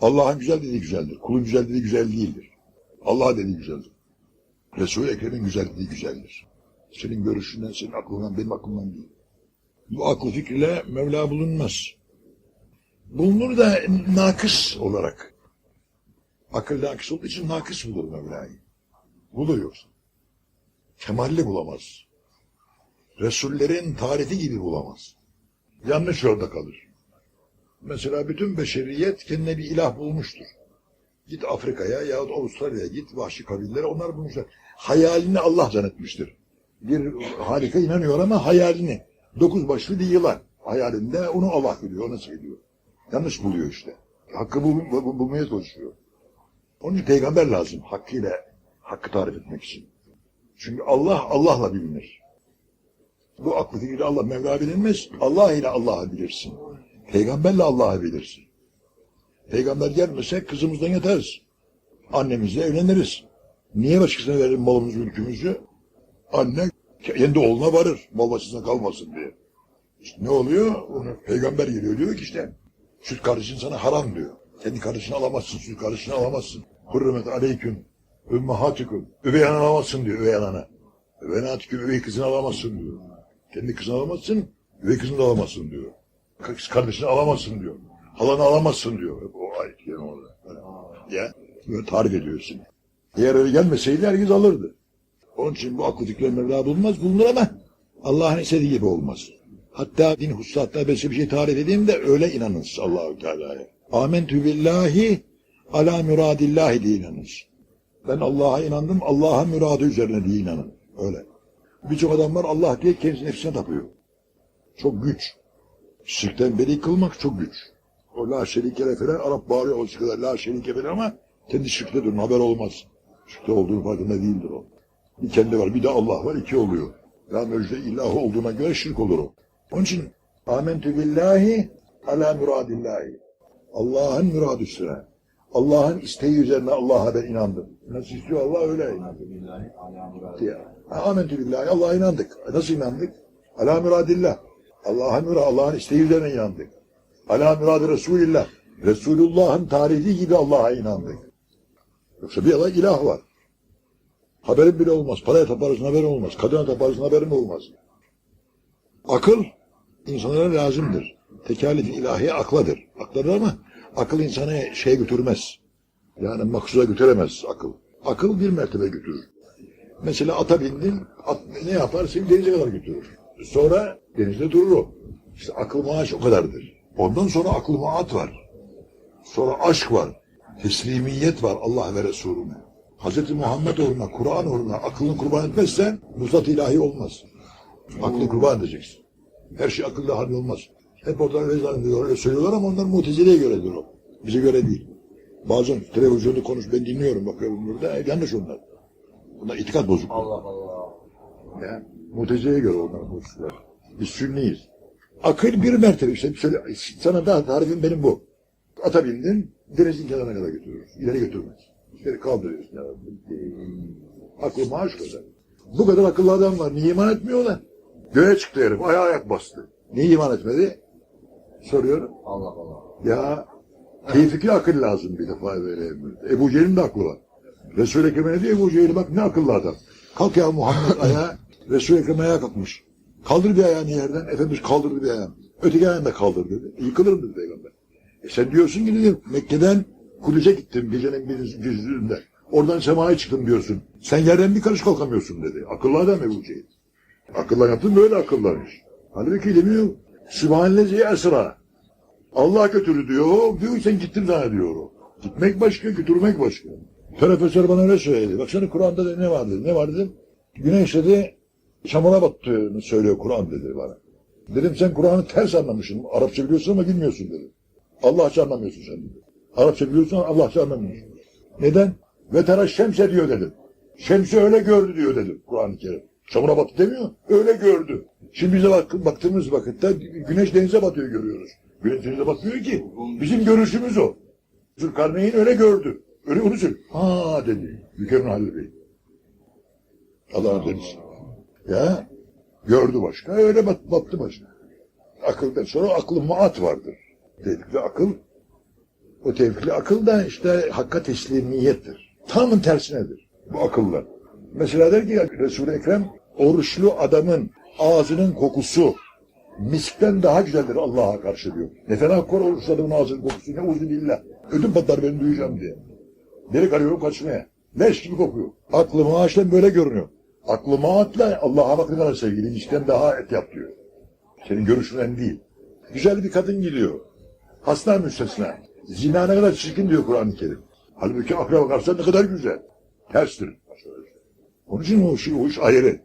Allah'ın güzel dediği güzeldir. Kulun güzel dediği güzel değildir. Allah dediği güzeldir. Resul-i Ekrem'in güzel dediği güzeldir. Senin görüşünden, senin aklından, benim aklımdan değil. Bu akıl fikriyle Mevla bulunmaz. Bulunur da nakıs olarak. Akıl nakıs olduğu için nakıs bulur Mevla'yı. Bulur yoksa. Kemalli bulamaz. Resullerin tarifi gibi bulamaz. Yanlış yolda kalır. Mesela bütün beşeriyet kendine bir ilah bulmuştur. Git Afrika'ya yahut Avustralya'ya git vahşi kabillere onlar bulmuşlar. Hayalini Allah zannetmiştir. Bir harika inanıyor ama hayalini. Dokuz başlı bir yılan. Hayalinde onu Allah biliyor, ona seviyor. Yanlış buluyor işte. Hakkı bul, bul- bulmaya çalışıyor. Onun için peygamber lazım hakkıyla hakkı tarif etmek için. Çünkü Allah Allah'la bilinir. Bu aklı fikri Allah Mevla bilinmez. Allah ile Allah'ı bilirsin. Peygamberle Allah'ı bilirsin. Peygamber gelmese kızımızdan yatarız. Annemizle evleniriz. Niye başkasına verelim malımızı, mülkümüzü? Anne kendi oğluna varır. Mal başına kalmasın diye. İşte ne oluyor? Onu peygamber geliyor diyor ki işte süt kardeşin sana haram diyor. Kendi kardeşini alamazsın, süt kardeşini alamazsın. Hürmet aleyküm, ümmahatikum. Üvey anan alamazsın diyor, üvey anana. Üvey anatikum, üvey kızını alamazsın diyor. Kendi kızını alamazsın, üvey kızını da alamazsın diyor. Kız kardeşini alamazsın diyor. Halanı alamazsın diyor. O ayet yani orada. Ya, böyle tarif ediyorsun. Eğer öyle gelmeseydi herkes alırdı. Onun için bu fikri Mevla bulunmaz, bulunur ama Allah'ın istediği gibi olmaz. Hatta din hususatla ben size bir şey tarif edeyim de öyle inanınız Allahu Teala'ya. Amentü billahi ala müradillahi diye inanınız. Ben Allah'a inandım, Allah'ın muradı üzerine diye inanın. Öyle. Birçok adam var Allah diye kendisi nefsine tapıyor. Çok güç. Şirkten beri kılmak çok güç. O la şerikele falan Arap bağırıyor o kadar la şerike falan ama kendi şirkte durun haber olmaz. Şirkte olduğunu farkında değildir o. Bir kendi var bir de Allah var iki oluyor. Ya müjde ilahı olduğuna göre şirk olur o. Onun için amentü billahi ala muradillahi. Allah'ın muradı üstüne. Allah'ın isteği üzerine Allah'a ben inandım. Nasıl istiyor Allah öyle. Ha, Amentü billahi Allah'a inandık. E, Nasıl inandık? Ala muradillah. Allah'ın murad, Allah'ın isteği üzerine inandık. Ala muradı Resulillah. Resulullah'ın tarihi gibi Allah'a inandık. Yoksa bir Allah ilah var. Haberin bile olmaz. Paraya taparsın haberin olmaz. Kadına taparsın haberin olmaz. Akıl insanlara lazımdır. Tekalif ilahi akladır. Akladır ama akıl insanı şey götürmez. Yani maksuda götüremez akıl. Akıl bir mertebe götürür. Mesela ata bindin, at ne yapar? Seni denize kadar götürür. Sonra denizde durur o. İşte akıl maaş o kadardır. Ondan sonra akıl maat var. Sonra aşk var. Teslimiyet var Allah ve Resulüne. Hz. Muhammed uğruna, Kur'an uğruna aklını kurban etmezsen nusrat ilahi olmaz. Aklını kurban edeceksin. Her şey akılla hallolmaz. Hep orada öyle zannediyorlar, öyle söylüyorlar ama onlar mutezileye göredir o. Bize göre değil. Bazen televizyonda konuş, ben dinliyorum, bakıyorum burada, e, yanlış onlar. Bunlar itikat bozukluğu. Allah Allah. Ya, mutezileye göre onlar bozuklar. Biz sünniyiz. Akıl bir mertebe işte. Söyle, sana daha tarifim benim bu. Ata bindin, denizin kenarına kadar götürür. İleri götürmez. İleri kaldırıyorsun. Ya. Aklı maaş kadar. Bu kadar akıllı adam var. Niye iman etmiyorlar? Göğe çıktı herif. Ayağa ayak bastı. Niye iman etmedi? Soruyorum. Allah Allah. Ya tevfikli akıl lazım bir defa böyle. Ebu Cehil'in de aklı var. Resul-i Ekrem'e ne diyor Ebu Cehil bak ne akıllı adam. Kalk ya Muhammed ayağa. Resul-i Ekrem ayağa kalkmış. Kaldır bir ayağını yerden. Efendimiz kaldırdı bir ayağını. Öteki ayağını da kaldır dedi. Yıkılır dedi peygamber. E sen diyorsun ki dedim Mekke'den Kudüs'e gittim gecenin bir güzlüğünde. Oradan semaya çıktım diyorsun. Sen yerden bir karış kalkamıyorsun dedi. Akıllı adam Ebu Cehil. Akıllan yaptın böyle akıllanmış. Halbuki demiyor. Sübhanellezi esra. Allah götürür diyor. Diyor sen gittin daha diyor. Gitmek başka, götürmek başka. Profesör bana öyle söyledi. Baksana Kur'an'da da ne var dedi. Ne var dedim. Güneş dedi çamura battığını söylüyor Kur'an dedi bana. Dedim sen Kur'an'ı ters anlamışsın. Arapça biliyorsun ama bilmiyorsun dedi. Allahça anlamıyorsun sen dedi. Arapça biliyorsun ama Allahça anlamıyorsun. Neden? Ve tera şemse diyor dedim. Şemsi öyle gördü diyor dedim Kur'an-ı Kerim. Çamura battı demiyor. Öyle gördü. Şimdi bize bak, baktığımız vakitte güneş denize batıyor görüyoruz. Güneş denize batmıyor ki. Bizim görüşümüz o. Zülkarneyn öyle gördü. Öyle onu söylüyor. Ha dedi. Mükemmel Halil Bey. Allah'ın deniz. Ya gördü başka. Öyle bat, battı başka. Akıldan sonra aklı maat vardır. Ve akıl O tevfikli akıl da işte hakka teslimiyettir. Tamın tersinedir bu akıllar. Mesela der ki Resul-i Ekrem oruçlu adamın ağzının kokusu miskten daha güzeldir Allah'a karşı diyor. Ne fena kor oruçlu adamın ağzının kokusu ne uzun billah. Ödüm patlar ben duyacağım diye. Delik arıyorum kaçmaya. Leş gibi kokuyor. Aklıma ağaçla böyle görünüyor. Aklıma atla Allah'a bak ne kadar sevgili miskten daha et yap diyor. Senin görüşünden değil. Güzel bir kadın gidiyor. Hasta müstesna. Zina ne kadar çirkin diyor Kur'an-ı Kerim. Halbuki akla bakarsan ne kadar güzel. Terstir. Onun için o iş, o iş ayrı.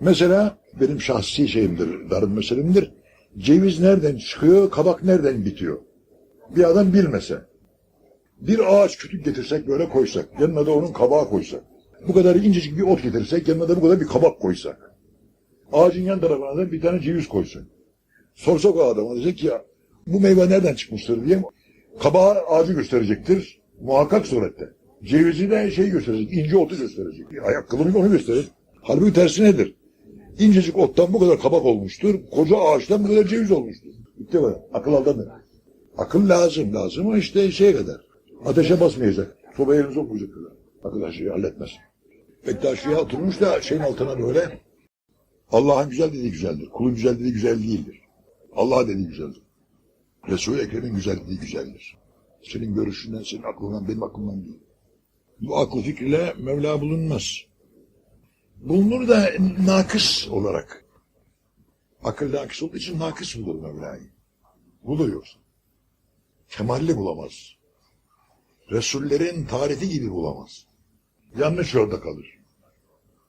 Mesela benim şahsi şeyimdir, darın meselemdir. Ceviz nereden çıkıyor, kabak nereden bitiyor? Bir adam bilmese. Bir ağaç kütük getirsek böyle koysak, yanına da onun kabağı koysak. Bu kadar incecik bir ot getirsek, yanına da bu kadar bir kabak koysak. Ağacın yan tarafına da bir tane ceviz koysak. Sorsak o adama diyecek ki bu meyve nereden çıkmıştır diye kabağı ağacı gösterecektir. Muhakkak surette. Cevizi de şey gösterecek, ince otu gösterecek. Ayakkabını onu gösterir. Halbuki tersi nedir? İncecik ottan bu kadar kabak olmuştur, koca ağaçtan bu kadar ceviz olmuştur. Bitti bu. Akıl aldanır. Akıl lazım, lazım ama işte şey kadar. Ateşe basmayacak. Sobaya elini sokmayacak kadar. Şeyi halletmez. Bektaşi'ye oturmuş da şeyin altına böyle Allah'ın güzel dediği güzeldir. Kulun güzel dediği güzel değildir. Allah dediği güzeldir. Resul-i Ekrem'in güzel dediği güzeldir. Senin görüşünden, senin aklından, benim aklımdan değil. Bu akıl fikriyle Mevla bulunmaz. Bulunur da nakıs olarak. Akıl nakıs olduğu için nakıs bulur Mevla'yı. Bulur yoksa. Kemalli bulamaz. Resullerin tarifi gibi bulamaz. Yanlış yolda kalır.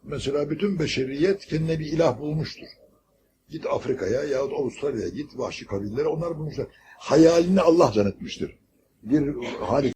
Mesela bütün beşeriyet kendine bir ilah bulmuştur. Git Afrika'ya yahut Avustralya'ya git vahşi kabillere onlar bulmuşlar. Hayalini Allah zannetmiştir. Bir halik